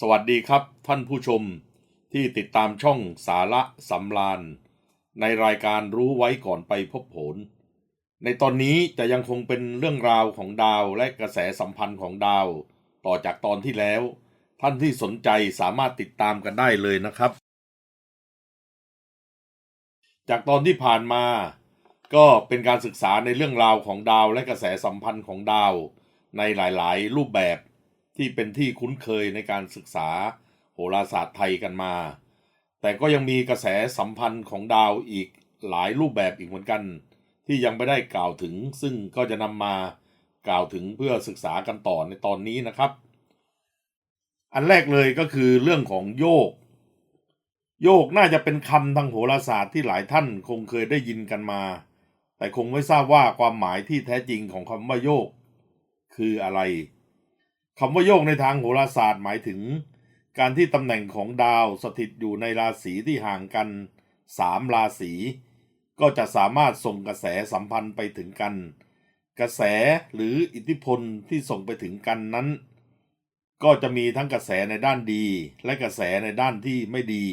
สวัสดีครับท่านผู้ชมที่ติดตามช่องสาระสำราญในรายการรู้ไว้ก่อนไปพบผล ในตอนนี้จะยังคงเป็นเรื่องราวของดาวและกระแสสัมพันธ์ของดาว ต่อจากตอนที่แล้ว ท่านที่สนใจสามารถติดตามกันได้เลยนะครับ จากตอนที่ผ่านมา ก็เป็นการศึกษาในเรื่องราวของดาวและกระแสสัมพันธ์ของดาว ในหลายๆ รูปแบบ ที่เป็นที่คุ้นเคยในการศึกษาโหราศาสตร์ไทยกันมา แต่ก็ยังมีกระแสสัมพันธ์ของดาวอีกหลายรูปแบบอีกเหมือนกัน ที่ยังไม่ได้กล่าวถึง ซึ่งก็จะนำมากล่าวถึงเพื่อศึกษากันต่อในตอนนี้นะครับ อันแรกเลยก็คือเรื่องของโยก โยกน่าจะเป็นคำทางโหราศาสตร์ที่หลายท่านคงเคยได้ยินกันมา แต่คงไม่ทราบว่าความหมายที่แท้จริงของคำว่าโยก คืออะไร คำว่าโยกในทางโหราศาสตร์หมายถึง การที่ตำแหน่งของดาวสถิตอยู่ในราศีที่ห่างกันสามราศีก็จะสามารถส่งกระแสสัมพันธ์ไปถึงกัน กระแสหรืออิทธิพลที่ส่งไปถึงกันนั้น ก็จะมีทั้งกระแสในด้านดี และกระแสในด้านที่ไม่ดี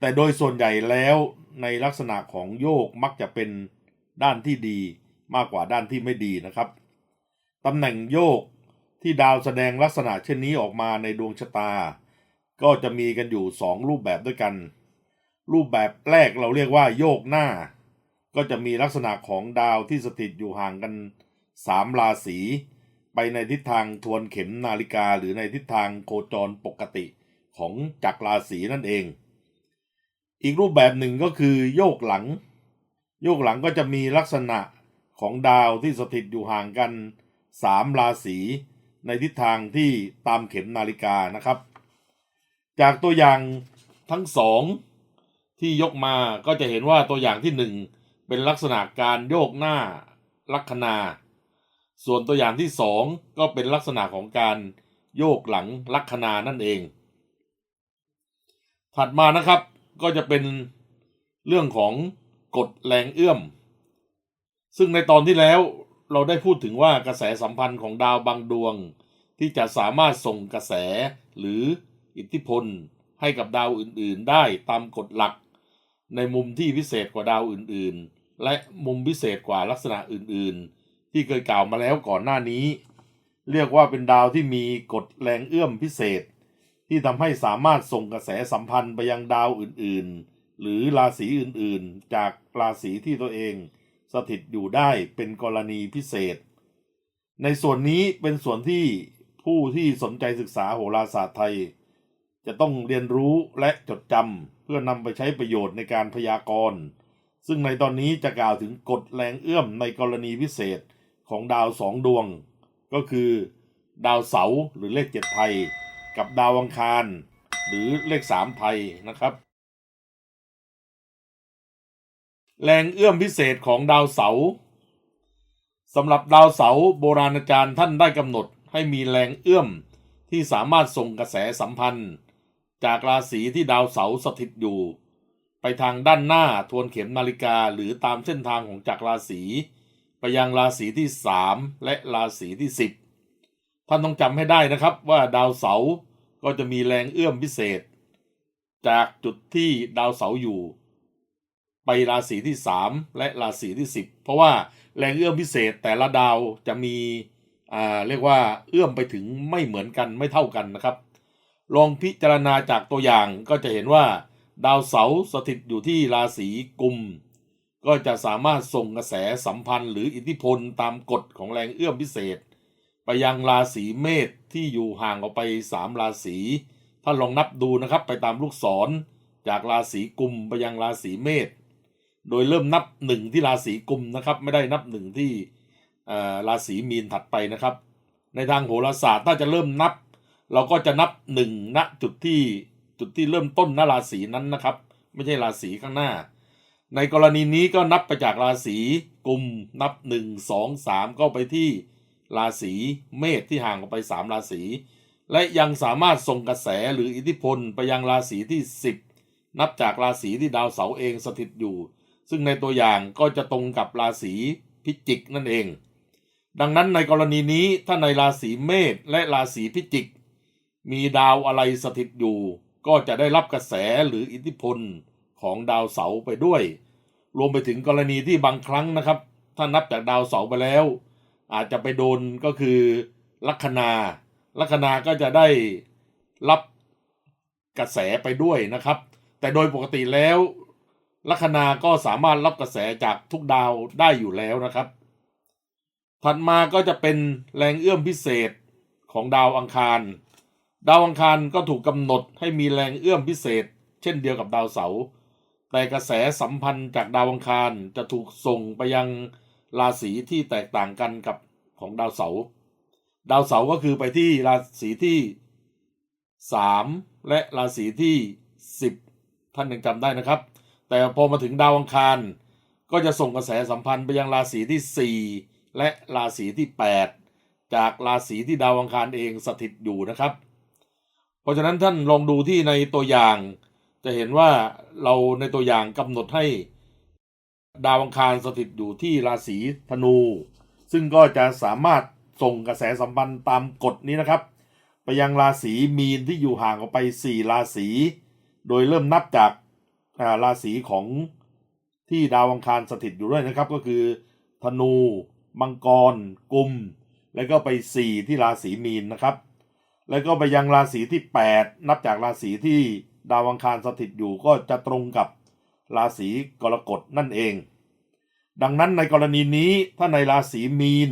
แต่โดยส่วนใหญ่แล้วในลักษณะของโยกมักจะเป็นด้านที่ดีมากกว่าด้านที่ไม่ดีนะครับตำแหน่งโยก ที่ดาวแสดงลักษณะเช่นนี้ออกมาในดวงชะตา ก็จะมีกันอยู่สองรูปแบบด้วยกัน รูปแบบแรกเราเรียกว่าโยกหน้า ก็จะมีลักษณะของดาวที่สถิตอยู่ห่างกันสามราศีไปในทิศทางทวนเข็มนาฬิกาหรือในทิศทางโคจรปกติของจักรราศีนั่นเอง อีกรูปแบบหนึ่งก็คือโยกหลัง โยกหลังก็จะมีลักษณะของดาวที่สถิตอยู่ห่างกันสามราศี ในทิศทางที่ตามเข็มนาฬิกานะครับ จากตัวอย่างทั้งสองที่ยกมาก็จะเห็นว่าตัวอย่างที่หนึ่งเป็นลักษณะการโยกหน้าลัคนา ส่วนตัวอย่างที่สองก็เป็นลักษณะของการโยกหลังลัคนานั่นเอง ถัดมานะครับก็จะเป็นเรื่องของกฎแรงเอื้อม ซึ่งในตอนที่แล้ว เราได้พูดถึงว่ากระแสสัมพันธ์ของดาวบางดวง ที่จะสามารถส่งกระแสหรืออิทธิพลให้กับดาวอื่นๆ ได้ตามกฎหลัก ในมุมที่พิเศษกว่าดาวอื่นๆ และมุมพิเศษกว่าลักษณะอื่นๆ ที่เคยกล่าวมาแล้วก่อนหน้านี้ เรียกว่าเป็นดาวที่มีกฎแรงเอื้อมพิเศษ ที่ทำให้สามารถส่งกระแสสัมพันธ์ไปยังดาวอื่นๆ หรือราศีอื่นๆ จากราศีที่ตัวเอง สถิตอยู่ได้เป็นกรณีพิเศษ ในส่วนนี้เป็นส่วนที่ผู้ที่สนใจศึกษาโหราศาสตร์ไทย จะต้องเรียนรู้และจดจำเพื่อนำไปใช้ประโยชน์ในการพยากรณ์ ซึ่งในตอนนี้จะกล่าวถึงกฎแรงเอื้อมในกรณีพิเศษของดาวสองดวง ก็คือ ดาวเสาร์หรือเลขเจ็ดไทย กับดาวอังคาร หรือเลขสามไทยนะครับ แรงเอื้อมพิเศษของดาวเสาร์สำหรับดาวเสาร์โบราณอาจารย์ท่านได้กำหนดให้มีแรงเอื้อมที่สามารถส่งกระแสสัมพันธ์ จากราศีที่ดาวเสาร์สถิตอยู่ ไปทางด้านหน้าทวนเข็มนาฬิกาหรือตามเส้นทางของจักรราศีไปยังราศีที่สามและราศีที่สิบท่านต้องจำให้ได้นะครับว่าดาวเสาร์ก็จะมีแรงเอื้อมพิเศษ จากจุดที่ดาวเสาร์อยู่ ไปราศีที่สามและราศีที่สิบเพราะว่าแรงเอื้อมพิเศษแต่ละดาวจะมีอ่าเรียกว่าเอื้อมไปถึงไม่เหมือนกันไม่เท่ากันนะครับ ลองพิจารณาจากตัวอย่างก็จะเห็นว่า ดาวเสาร์สถิตอยู่ที่ราศีกุม ก็จะสามารถส่งกระแสสัมพันธ์ หรืออิทธิพลตามกฎของแรงเอื้อมพิเศษ ไปยังราศีเมษที่อยู่ห่างออกไปสามราศีท่านลองนับดูนะครับไปตามลูกศรจากราศีกุมไปยังราศีเมษ โดยเริ่มนับหนึ่งที่ราศีกุมนะครับ ไม่ได้นับหนึ่งที่ราศีมีนถัดไปนะครับ ในทางโหราศาสตร์ถ้าจะเริ่มนับ เราก็จะนับหนึ่งณจุดที่จุดที่เริ่มต้นณราศีนั้นนะครับ ไม่ใช่ราศีข้างหน้า ในกรณีนี้ก็นับไปจากราศีกุมนับหนึ่งสองสามก็ไปที่ราศีเมษที่ห่างออกไปสามราศีและยังสามารถส่งกระแสหรืออิทธิพลไปยังราศีที่สิบนับจากราศีที่ดาวเสาร์เองสถิตอยู่ ซึ่งในตัวอย่างก็จะตรงกับราศีพิจิกนั่นเอง ดังนั้นในกรณีนี้ถ้าในราศีเมษและราศีพิจิก มีดาวอะไรสถิตอยู่ ก็จะได้รับกระแสหรืออิทธิพลของดาวเสาร์ไปด้วย รวมไปถึงกรณีที่บางครั้งนะครับ ถ้านับจากดาวเสาร์ไปแล้ว อาจจะไปโดนก็คือลัคนาลัคนาก็จะได้รับกระแสไปด้วยนะครับ แต่โดยปกติแล้ว ลัคนาก็สามารถรับกระแสจากทุกดาวได้อยู่แล้วนะครับ ถัดมาก็จะเป็นแรงเอื้อมพิเศษของดาวอังคาร ดาวอังคารก็ถูกกำหนดให้มีแรงเอื้อมพิเศษ เช่นเดียวกับดาวเสาร์แต่กระแสสัมพันธ์จากดาวอังคารจะถูกส่งไปยังราศีที่แตกต่างกันกับของดาวเสาร์ดาวเสาร์ก็คือไปที่ราศีที่สามและราศีที่สิบท่านยังจำได้นะครับ แต่พอมาถึงดาวอังคาร ก็จะส่งกระแสสัมพันธ์ไปยังราศีที่ 4 และราศีที่ 8 จากราศีที่ดาวอังคารเองสถิตอยู่นะครับ เพราะฉะนั้นท่านลองดูที่ในตัวอย่าง จะเห็นว่าเราในตัวอย่างกำหนดให้ดาวอังคารสถิตอยู่ที่ราศีธนู ซึ่งก็จะสามารถส่งกระแสสัมพันธ์ตามกฎนี้นะครับ ไปยังราศีมีนที่อยู่ห่างออกไป 4 ราศี โดยเริ่มนับจาก ราศีของที่ดาวอังคารสถิตอยู่ด้วยนะครับ ก็คือ ธนู มังกร กุม แล้วก็ไป 4 ที่ราศีมีนนะครับ แล้วก็ไปยังราศีที่ 8 นับจากราศีที่ดาวอังคารสถิตอยู่ก็จะตรงกับราศีกรกฎนั่นเอง ดังนั้นในกรณีนี้ถ้าในราศีมีน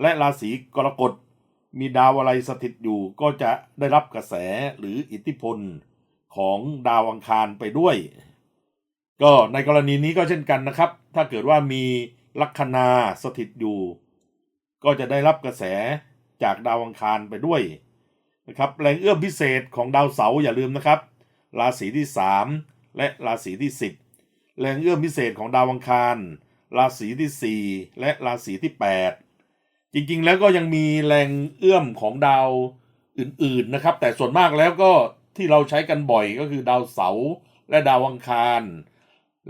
และราศีกรกฎมีดาวอะไรสถิตอยู่ก็จะได้รับกระแสหรืออิทธิพลของดาวอังคารไปด้วย ก็ในกรณีนี้ก็เช่นกันนะครับ ถ้าเกิดว่ามีลัคนาสถิตอยู่ ก็จะได้รับกระแสจากดาวอังคารไปด้วยนะครับแรงเอื้อมพิเศษของดาวเสาร์อย่าลืมนะครับ ราศีที่ 3 และราศีที่ 10 แรงเอื้อมพิเศษของดาวอังคาร ราศีที่ 4 และราศีที่ 8 จริงๆแล้วก็ยังมีแรงเอื้อมของดาวอื่นๆนะครับ แต่ส่วนมากแล้วก็ที่เราใช้กันบ่อยก็คือดาวเสาร์และดาวอังคาร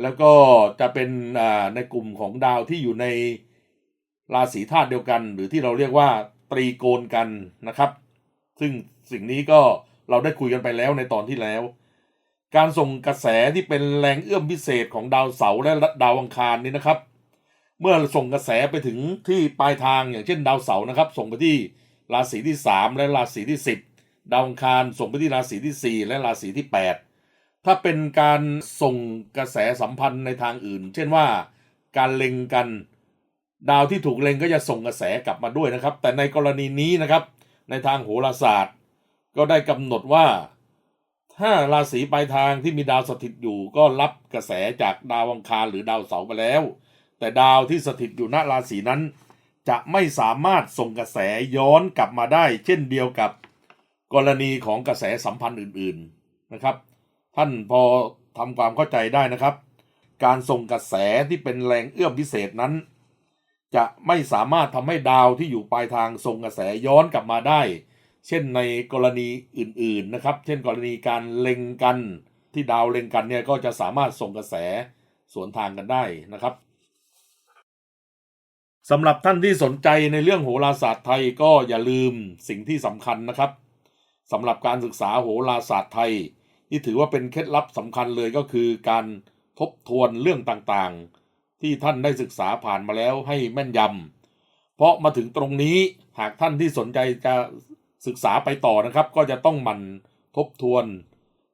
แล้วก็จะเป็นในกลุ่มของดาวที่อยู่ในราศีธาตุเดียวกัน หรือที่เราเรียกว่าตรีโกณกันนะครับ ซึ่งสิ่งนี้ก็เราได้คุยกันไปแล้วในตอนที่แล้ว การส่งกระแสที่เป็นแรงเอื้อมพิเศษของดาวเสาร์และดาวอังคารนี้นะครับ เมื่อส่งกระแสไปถึงที่ปลายทางอย่างเช่นดาวเสาร์นะครับ ส่งไปที่ราศีที่ 3 และราศีที่ 10 ดาวอังคารส่งไปที่ราศีที่ 4 และราศีที่ 8 ถ้าเป็นการส่งกระแสสัมพันธ์ในทางอื่น เช่นว่าการเล็งกันดาวที่ถูกเล็งก็จะส่งกระแสกลับมาด้วยนะครับ แต่ในกรณีนี้นะครับ ในทางโหราศาสตร์ ก็ได้กำหนดว่า ถ้าราศีปลายทางที่มีดาวสถิตอยู่ ก็รับกระแสจากดาวอังคารหรือดาวเสาร์ไปแล้ว แต่ดาวที่สถิตอยู่ณราศีนั้น จะไม่สามารถส่งกระแสย้อนกลับมาได้ เช่นเดียวกับกรณีของกระแสสัมพันธ์อื่น ๆนะครับ ท่านพอทำความเข้าใจได้นะครับ การส่งกระแสที่เป็นแรงเอื้อมพิเศษนั้น จะไม่สามารถทำให้ดาวที่อยู่ปลายทางส่งกระแสย้อนกลับมาได้ เช่นในกรณีอื่นๆนะครับ เช่นกรณีการเล็งกันที่ดาวเล็งกันเนี่ยก็จะสามารถส่งกระแสสวนทางกันได้นะครับสำหรับท่านที่สนใจในเรื่องโหราศาสตร์ไทยก็อย่าลืมสิ่งที่สำคัญนะครับสำหรับการศึกษาโหราศาสตร์ไทย ที่ถือว่าเป็นเคล็ดลับสำคัญเลยก็คือการทบทวนเรื่องต่างๆ ที่ท่านได้ศึกษาผ่านมาแล้วให้แม่นยำเพราะมาถึงตรงนี้หากท่านที่สนใจจะศึกษาไปต่อนะครับ ก็จะต้องหมั่นทบทวน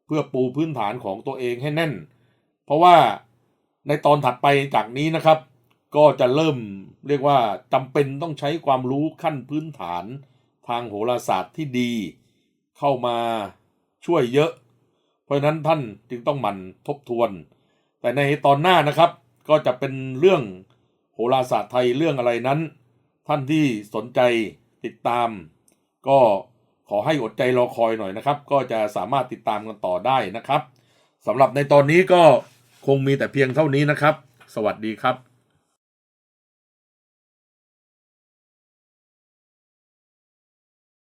เพื่อปูพื้นฐานของตัวเองให้แน่น เพราะว่าในตอนถัดไปจากนี้นะครับ ก็จะเริ่มเรียกว่าจำเป็นต้องใช้ความรู้ขั้นพื้นฐาน ทางโหราศาสตร์ที่ดี เข้ามาช่วยเยอะ ราะฉะนั้นท่านจึงต้องหมั่นทบทวน แต่ในตอนหน้านะครับก็จะเป็นเรื่องโหราศาสตร์ไทยเรื่องอะไรนั้น ท่านที่สนใจติดตาม ก็ขอให้อดใจรอคอยหน่อยนะครับ ก็จะสามารถติดตามกันต่อได้นะครับสำหรับในตอนนี้ก็คงมีแต่เพียงเท่านี้นะครับ สวัสดีครับ